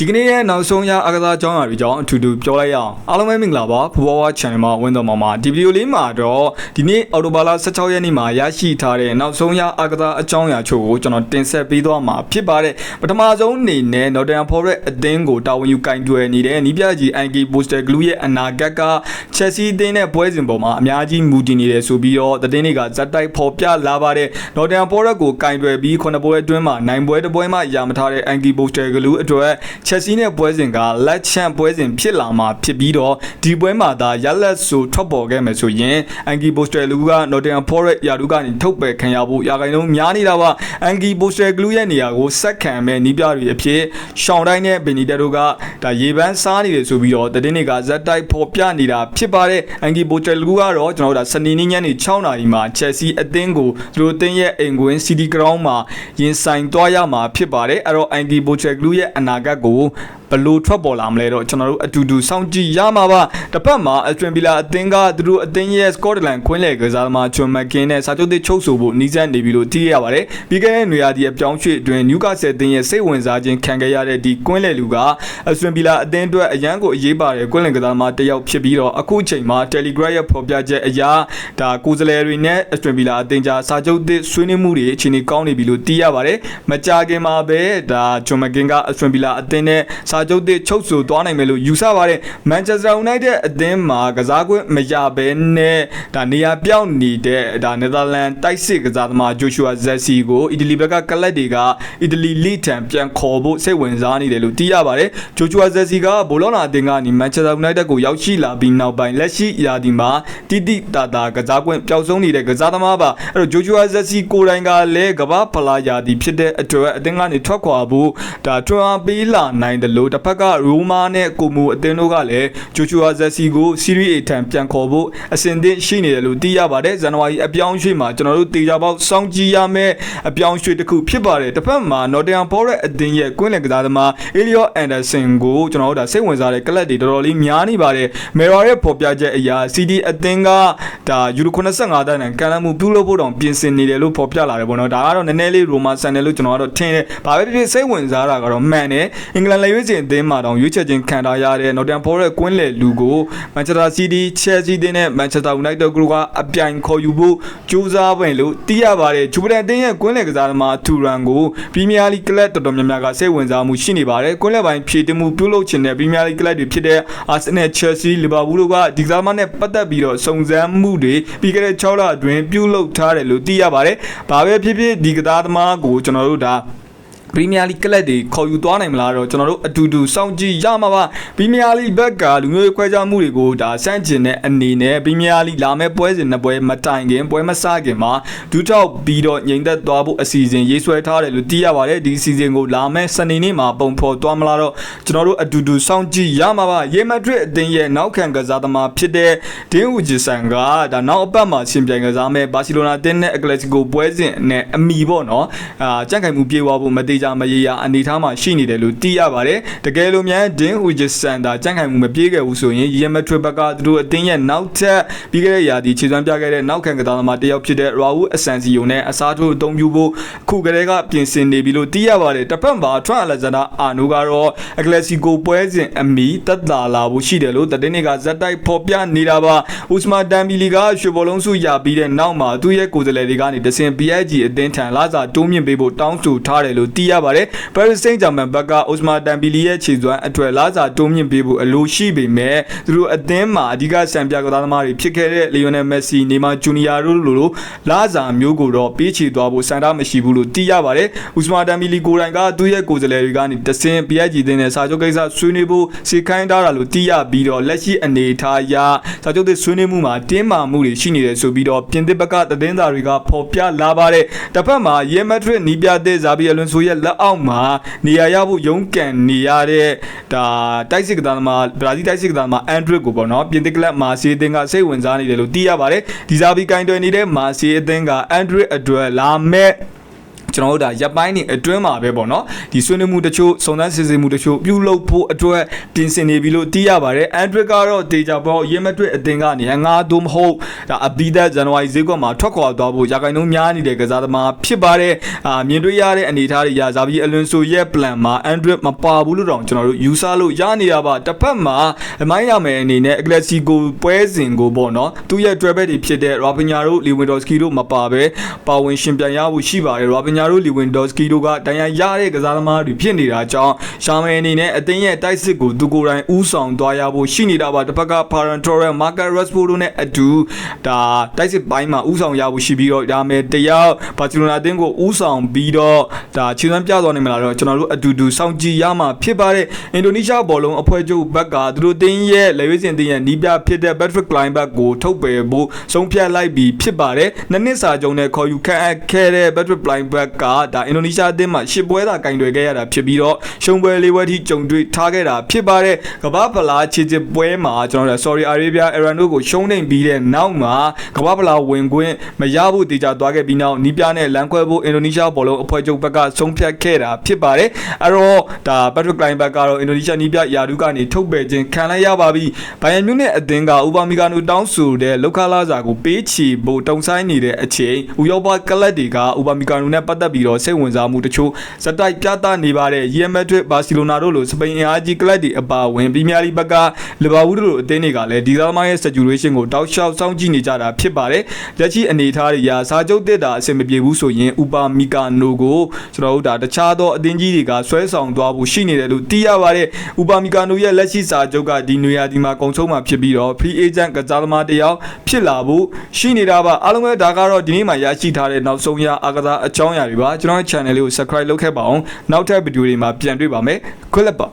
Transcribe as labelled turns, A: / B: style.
A: ဒီကနေ့ရဲ့နောက်ဆုံးရအကစားအကြောင်းအရာတွေကြောင့်အထူးတူပြောလိုက်ရအောင်အားလုံးပဲမင်္ဂလာပါဖူဘောဝါ channel မှာဝင်တော်မှာမှာဒီဗီဒီယိုလေးမှာတော့ဒီနေ့အော်တိုဘာလ16ရက်နေ့မှာရရှိထားတဲ့နောက်ဆုံးရအကစားအကြောင်းအရာချို့ကိုကျွန်တော်တင်ဆက်ပေးသွားမှာဖြစ်ပါတယ်ပထမဆုံးအနေနဲ့ Nottingham Forest အသင်းကိုတာဝန်ယူကင်တွယ်နေတဲ့နီးပြကြီး IK Poster Glue ရဲ့အနာဂတ်က Chelsea အသင်းနဲ့ပွဲစဉ်ပေါ်မှာအများကြီးမူတည်နေတယ်ဆိုပြီးတော့သတင်းတွေကဇက်တိုက်ဖော်ပြလာပါတယ် Nottingham Forest ကိုကင်တွယ်ပြီးခုနှစ်ပွဲအတွင်းမှာနိုင်ပွဲတစ်ပွဲမှရမထားတဲ့ IK Poster Glue အတွက် Chelsea နဲ့ပွဲစဉ်ကလက်ချန်ပွဲစဉ်ဖြစ်လာမှာဖြစ်ပြီးတော့ဒီပွဲမှာသာရလက်ဆိုထွက်ပေါ်ခဲ့မယ်ဆိုရင် Anki Poster လူက Nottingham Forest ရာထူးကနေထုတ်ပယ်ခံရဖို့ရာခိုင်နှုန်းများနေတာပါ Anki Poster Glue ရဲ့နေရာကိုဆက်ခံမဲ့နီးပြတွေအဖြစ်ရှောင်းတိုင်းနဲ့ဘင်နီတက်တို့ကဒါရေပန်းစားနေတယ်ဆိုပြီးတော့တည်င်းတွေကဇက်တိုက်ဖော်ပြနေတာဖြစ်ပါတယ် Anki Poster Glue ကတော့ကျွန်တော်တို့ဒါစနေနေ့ညနေ6နာရီမှာ Chelsea အသင်းကိုသူတို့အသင်းရဲ့အိမ်ကွင်း City Ground မှာရင်ဆိုင်သွားရမှာဖြစ်ပါတယ်အဲ့တော့ Anki Poster Glue ရဲ့အနာဂတ်ကိုဘလို့ထွက်ပေါ်လာမလဲတော့ကျွန်တော်တို့အတူတူစောင့်ကြည့်ရမှာပါတစ်ဖက်မှာအစတရန်ဗီလာအသင်းကသူတို့အသင်းရဲ့ Scotland ခွင်းလေကစားသမားချွန်မက်ကင်းနဲ့စာချုပ်သစ်ချုပ်ဆိုဖို့နှီးစပ်နေပြီလို့သိရပါတယ်ပြီးခဲ့တဲ့နေရာဒီအပြောင်းရွှေ့အတွင်း Newcastle အသင်းရဲ့စိတ်ဝင်စားခြင်းခံခဲ့ရတဲ့ဒီကွင်းလေလူကအစတရန်ဗီလာအသင်းအတွက်အရန်ကိုအရေးပါတဲ့ကွင်းလေကစားသမားတစ်ယောက်ဖြစ်ပြီးတော့အခုချိန်မှာ Telegram ရဲ့ဖော်ပြချက်အရဒါကိုယ်စားလှယ်တွေနဲ့အစတရန်ဗီလာအသင်းကြားစာချုပ်သစ်ဆွေးနွေးမှုတွေအခြေအနေကောင်းနေပြီလို့သိရပါတယ်မကြာခင်မှာပဲဒါချွန်မက်ကင်းကအစတရန်ဗီလာအသင်းနဲ့စာချုပ်သစ်ချုပ်ဆိုသွားနိုင်မယ်လို့ယူဆပါတယ်မန်ချက်စတာယူနိုက်တက်အသင်းမှာကစားကွင်းမရဘဲနဲ့ဒါနေရာပြောင်းနေတဲ့ဒါနယ်သာလန်တိုက်စစ်ကစားသမားဂျိုရှူအာဇက်စီကိုအီတလီဘက်ကကလပ်တွေကအီတလီလိထံပြန်ခေါ်ဖို့စိတ်ဝင်စားနေတယ်လို့သိရပါတယ်ဂျိုရှူအာဇက်စီကဘောလုံးနာအသင်းကနေမန်ချက်စတာယူနိုက်တက်ကိုရောက်ရှိလာပြီးနောက်ပိုင်းလက်ရှိရာသီမှာတိတိတာတာကစားကွင်းပျောက်ဆုံးနေတဲ့ကစားသမားပါအဲ့တော့ဂျိုရှူအာဇက်စီကိုယ်တိုင်ကလည်းကမ္ဘာဖလားရာသီဖြစ်တဲ့အတွက်အသင်းကနေထွက်ခွာဖို့ဒါထွန်းအားပေးလာနိုင်တယ်လို့တစ်ဖက်ကရိုမာနဲ့ကိုမူအသင်းတို့ကလည်းဂျိုချူအာဇက်စီကိုစီရီအေထံပြန်ခေါ်ဖို့အစဉ်သင့်ရှိနေတယ်လို့သိရပါတယ်ဇန်နဝါရီအပြောင်းရွှေ့မှာကျွန်တော်တို့တေချာပေါက်စောင့်ကြည့်ရမယ့်အပြောင်းရွှေ့တစ်ခုဖြစ်ပါတယ်တစ်ဖက်မှာ Nottingham Forest အသင်းရဲ့ကွင်းလင်ကစားသမား Elliot Anderson ကိုကျွန်တော်တို့ဒါစိတ်ဝင်စားတဲ့ကလပ်တွေတော်တော်လေးများနေပါတယ်မေရာရဲ့ဖော်ပြချက်အရာ CD အသင်းကဒါယူရို85တန်းနဲ့ကန်လမှုပြုလုပ်ဖို့တောင်ပြင်ဆင်နေတယ်လို့ဖော်ပြလာတယ်ပေါ့နော်ဒါကတော့နည်းနည်းလေးရိုမာဆန်တယ်လို့ကျွန်တော်ကတော့ထင်တယ်ဘာပဲဖြစ်ဖြစ်စိတ်ဝင်စားတာကတော့မှန်တယ်အင်္ဂလန်လက်ရွေးစင်အသင်းမှာတောင်ရွေးချယ်ခြင်းခံထားရတဲ့ Nottingham Forest ကွင်းလယ်လူကို Manchester City Chelsea တင်းနဲ့ Manchester United Group ကအပြိုင်ခေါ်ယူဖို့ကြိုးစားပွင့်လို့သိရပါတယ်ဂျူပတန်တင်းရဲ့ကွင်းလယ်ကစားသမားထူရန်ကို Premier League ကလပ်တော်တော်များများကစိတ်ဝင်စားမှုရှိနေပါတယ်ကွင်းလယ်ပိုင်းဖြည့်တင်မှုပြုလုပ်ခြင်းနဲ့ Premier League ကလပ်တွေဖြစ်တဲ့ Arsenal Chelsea Liverpool တို့ကဒီကစားသမားနဲ့ပတ်သက်ပြီးတော့စုံစမ်းမှုတွေပြီးခဲ့တဲ့6လအတွင်းပြုလုပ်ထားတယ်လို့သိရပါတယ်ဘာပဲဖြစ်ဖြစ်ဒီကစားသမားကိုကျွန်တော်တို့ဒါ ပရီးမီးယားလိကလပ်တွေခေါ်ယူသွားနိုင်မလားတော့ကျွန်တော်တို့အတူတူစောင့်ကြည့်ရမှာပါပရီးမီးယားလိဘက်ကလူမျိုးရေးခွဲခြားမှုတွေကိုဒါစန့်ကျင်တဲ့အနေနဲ့ပရီးမီးယားလိလာမဲ့ပွဲစဉ်နှစ်ပွဲမတိုင်ခင်ပွဲမစခင်မှာဒူးထောက်ပြီးတော့ငြိမ်သက်သွားဖို့အစီအစဉ်ရေးဆွဲထားတယ်လို့သိရပါတယ်ဒီအစီအစဉ်ကိုလာမဲ့စနေနေ့မှာပုံဖော်သွားမလားတော့ကျွန်တော်တို့အတူတူစောင့်ကြည့်ရမှာပါရေမက်ဒရစ်အသင်းရဲ့နောက်ခံကစားသမားဖြစ်တဲ့ဒင်းဦးဂျီဆန်ကဒါနောက်အပတ်မှာရှင်ပြိုင်ကစားမဲ့ဘာစီလိုနာအသင်းနဲ့အကလက်စီကိုပွဲစဉ်နဲ့အမီပေါ့နော်အာကြန့်ခိုင်မှုပြေဝဖို့မသေးကြမရေရာအနေထားမှာရှိနေတယ်လို့သိရပါတယ်တကယ်လို့မြန်ဒင်းဟူဂျစ်ဆန်တာကြန့်ခိုင်မှုမပြေခဲ့ဘူးဆိုရင်ရီယမက်ထရဘက်ကသူတို့အတင်းရဲ့နောက်ထပ်ပြီးခဲ့တဲ့ရာသီခြေစွမ်းပြခဲ့တဲ့နောက်ခံကစားသမားတစ်ယောက်ဖြစ်တဲ့ရာဝူအဆန်စီယိုနဲ့အစားထိုးအသုံးပြုဖို့ခုကလေးကပြင်ဆင်နေပြီလို့သိရပါတယ်တစ်ဖက်မှာထရန့်အလက်ဇန်ဒါအာနိုကတော့အကလက်စီကိုပွဲစဉ်အမီတက်တာလာဖို့ရှိတယ်လို့တတင်းတွေကဇက်တိုက်ဖော်ပြနေတာပါဥစမာတန်ဘီလီကရွှေဘောလုံးစုရပြီးတဲ့နောက်မှာသူ့ရဲ့ကိုယ်စားလှယ်တွေကနေတစင် PSG အသင်းထံလာစာတိုးမြင့်ပေးဖို့တောင်းဆိုထားတယ်လို့သိရပါတယ် Paris Saint-Germain ဘက်က Osman Dembele ရဲ့ခြေစွမ်းအထွယ်လာစာတိုးမြင့်ပေးဖို့အလိုရှိပေမဲ့သူတို့အသင်းမှာအဓိကစံပြကစားသမားတွေဖြစ်ခဲ့တဲ့ Lionel Messi, Neymar Jr. တို့လိုလိုလာစာမျိုးကိုတော့ပေးချေသွားဖို့စံတာမရှိဘူးလို့သိရပါတယ်။ Osman Dembele ကိုယ်တိုင်ကသူ့ရဲ့ကိုယ်စားလှယ်တွေကနေတစင် PSG အသင်းနဲ့စာချုပ်ကိစ္စဆွေးနွေးဖို့စီခိုင်းထားတာလို့သိရပြီးတော့လက်ရှိအနေအထားအရစာချုပ်သစ်ဆွေးနွေးမှုမှာတင်းမာမှုတွေရှိနေတယ်ဆိုပြီးတော့ပြင်သစ်ဘက်ကသတင်းစာတွေကဖော်ပြလာပါတယ်။တစ်ဖက်မှာ Real Madrid နီးပြတဲ့ဇာဘီအလွန်ဆိုရဲ့လက်အောက်မှာနေရာရဖို့ရုန်းကန်နေရတဲ့ဒါတိုက်စစ်ကစားသမားဘရာဇီးတိုက်စစ်ကစားသမားအန်ဒရစ်ကိုပေါ့နော်ပြင်သစ်ကလပ်မာစီအသင်းကစိတ်ဝင်စားနေတယ်လို့သိရပါတယ်ဒီဇာဘီကင်တွယ်နေတဲ့မာစီအသင်းကအန်ဒရစ်အတွက်လာမဲ့ ကျွန်တော်တို့ဒါရပ်ပိုင်းနေအတွင်းမှာပဲပေါ့နော်ဒီဆွေးနွေးမှုတချို့စုံစမ်းစစ်ဆေးမှုတချို့ပြုလုပ်ဖို့အတွက်ပြင်ဆင်နေပြီလို့သိရပါတယ်အန်ဒရစ်ကတော့ဒေဂျာဘောရင်းမတွက်အသင်းကနေငါသို့မဟုတ်ဒါအဘီဒတ်ဇန်နဝါရီဈေးကွက်မှာထွက်ခွာသွားဖို့ရာခိုင်နှုန်းများနေတဲ့ကစားသမားဖြစ်ပါတယ်အာမြင်တွေ့ရတဲ့အနေအထားတွေရာဇာဘီအလွန်ဆိုရဲ့ plan မှာအန်ဒရစ်မပါဘူးလို့တောင်ကျွန်တော်တို့ယူဆလို့ရနေတာပါတစ်ဖက်မှာအမိုင်းရမယ်အနေနဲ့အကလက်စီကိုပွဲစဉ်ကိုပေါ့နော်သူ့ရဲ့ travel တွေဖြစ်တဲ့ Robinho တို့ Lewandowski တို့မပါပဲပါဝင်ရှင်ပြန်ရဖို့ရှိပါတယ် Robinho တို့ Lewandowski တို့ကတန်ရန်ရတဲ့ကစားသမားတွေဖြစ်နေတာကြောင့်ရှာမယ်အနေနဲ့အသင်းရဲ့တိုက်စစ်ကိုသူကိုယ်တိုင်ဥဆောင်သွားရဖို့ရှိနေတာပါတစ်ဖက်က Ferran Torres Marcus Rashford တို့နဲ့အတူဒါတိုက်စစ်ပိုင်းမှာဥဆောင်ရဖို့ရှိပြီးတော့ဒါမဲ့တယောက်ဘာစီလိုနာအသင်းကိုဥဆောင်ပြီးတော့ဒါခြေစွမ်းပြသွားနိုင်မလားတော့ကျွန်တော်တို့အတူတူစောင့်ကြည့်ရမှာဖြစ်ပါတယ်အင်ဒိုနီးရှားဘောလုံးအဖွဲ့ချုပ်ဘက်ကသူတို့တင်းရဲ့လက်ရွေးစင်တင်းရဲ့နီးပြဖြစ်တဲ့ Patrick Kluivert ကိုထုတ်ပယ်ဖို့ဆုံးဖြတ်လိုက်ပြီးဖြစ်ပါတယ်နှစ်နှစ်စာချုပ်နဲ့ခေါ်ယူခန့်အပ်ခဲ့တဲ့ Patrick Kluivert ကဒါအင်ဒိုနီးရှားအသင်းမှာရှစ်ပွဲသာကင်တွယ်ခဲ့ရတာဖြစ်ပြီးတော့ရှုံးပွဲလေးပွဲထိကြုံတွေ့ထားခဲ့တာဖြစ်ပါတယ်ကမ္ဘာဖလားခြေချစ်ပွဲမှာကျွန်တော်တို့ Saudi Arabia Iran တို့ကိုရှုံးနေပြီးတဲ့နောက်မှာကမ္ဘာဖလားဝင်ခွင့်မရဖို့တေချာသွားခဲ့ပြီးနောက်နီးပြနဲ့လမ်းခွဲဖို့အင်ဒိုနီးရှားဘောလုံးအဖွဲ့ချုပ်ဘက်ကဆုံးဖြတ်ခဲ့တာဖြစ်ပါတယ်အဲ့တော့ဒါ Patrick Kluivert ကတော့အင်ဒိုနီးရှားနီးပြယာဒူကနေထုတ်ပယ်ခြင်းခံလိုက်ရပါပြီဘိုင်ယန်မြူးနဲ့အသင်းကဥပမီကာနိုတောင်းဆိုတဲ့လောက်ခလာစာကိုပေးချီဖို့တုံဆိုင်နေတဲ့အချိန်ဥရောပကလပ်တွေကဥပမီကာနိုနဲ့ပတ်သက်ပြီးတော့စိတ်ဝင်စားမှုတချို့စတိုက်ပြသနေပါတယ်ရီယယ်မက်ဒရစ်ဘာစီလိုနာတို့လိုစပိန်အင်အားကြီးကလပ်တွေအပါအဝင်ပရီးမီးယားလိဘက်ကလီဗာပူးတို့လိုအသင်းတွေကလည်းဒီသားသမားရဲ့ situation ကိုတောက်လျှောက်စောင့်ကြည့်နေကြတာဖြစ်ပါတယ်လက်ရှိအနေအထားတွေရာစာချုပ်တစ်တာအဆင်မပြေဘူးဆိုရင်ဥပမီကာနိုကိုကျွန်တော်တို့ဒါတခြားသောအသင်းကြီးတွေကဆွဲဆောင်သွားဖို့ရှိနေတယ်လို့သိရပါတယ်ဥပမီကာနိုရဲ့လက်ရှိစာချုပ်ကဒီနွေရာသီမှာကုန်ဆုံးမှာဖြစ်ပြီးတော့ free agent ကစားသမားတစ်ယောက်ဖြစ်လာဖို့ရှိနေတာပါအားလုံးပဲဒါကတော့ဒီနေ့မှာရရှိထားတဲ့နောက်ဆုံးရအားကစားအကြောင်းအရာတွေပါကျွန်တော်ရဲ့ channel လေးကို subscribe လုပ်ခဲ့ပါအောင်နောက်ထပ်ဗီဒီယိုတွေမှာပြန်တွေ့ပါမယ်ခွက်လက်ပါ